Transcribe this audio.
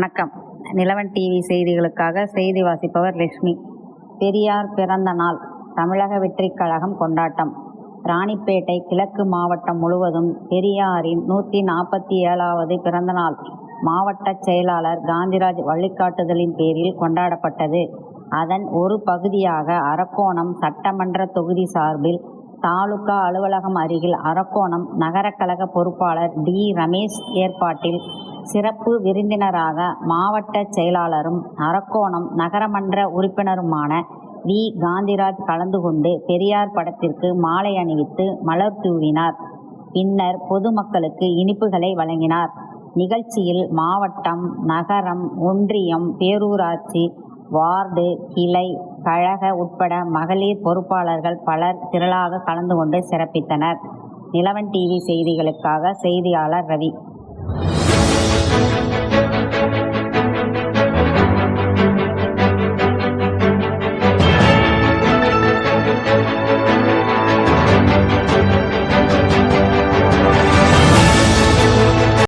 வணக்கம். நிலவன் டிவி செய்திகளுக்காக செய்தி வாசிப்பவர் லட்சுமி பெரியார் பிறந்த நாள் தமிழக வெற்றிக் கழகம் கொண்டாட்டம். ராணிப்பேட்டை கிழக்கு மாவட்டம் முழுவதும் பெரியாரின் நூற்றி நாற்பத்தி ஏழாவது பிறந்த நாள். மாவட்ட செயலாளர் காந்திராஜ் வழிகாட்டுதலின் பேரில் கொண்டாடப்பட்டது. அதன் ஒரு பகுதியாக அரக்கோணம் சட்டமன்ற தொகுதி சார்பில் தாலுகா அலுவலகம் அருகில் அரக்கோணம் நகர கழக பொறுப்பாளர் டி. ரமேஷ் ஏற்பாட்டில் சிறப்பு விருந்தினராக மாவட்ட செயலாளரும் அரக்கோணம் நகரமன்ற உறுப்பினருமான வி. காந்திராஜ் கலந்து கொண்டு பெரியார் படத்திற்கு மாலை அணிவித்து மலர் தூவினார். பின்னர் பொதுமக்களுக்கு இனிப்புகளை வழங்கினார். நிகழ்ச்சியில் மாவட்டம் நகரம் ஒன்றியம் பேரூராட்சி வார்டு கிளை கழக உட்பட மகளிர் பொறுப்பாளர்கள் பலர் திரளாக கலந்து கொண்டு சிறப்பித்தனர். நிலவன் டிவி செய்திகளுக்காக செய்தியாளர் ரவி. Thank you.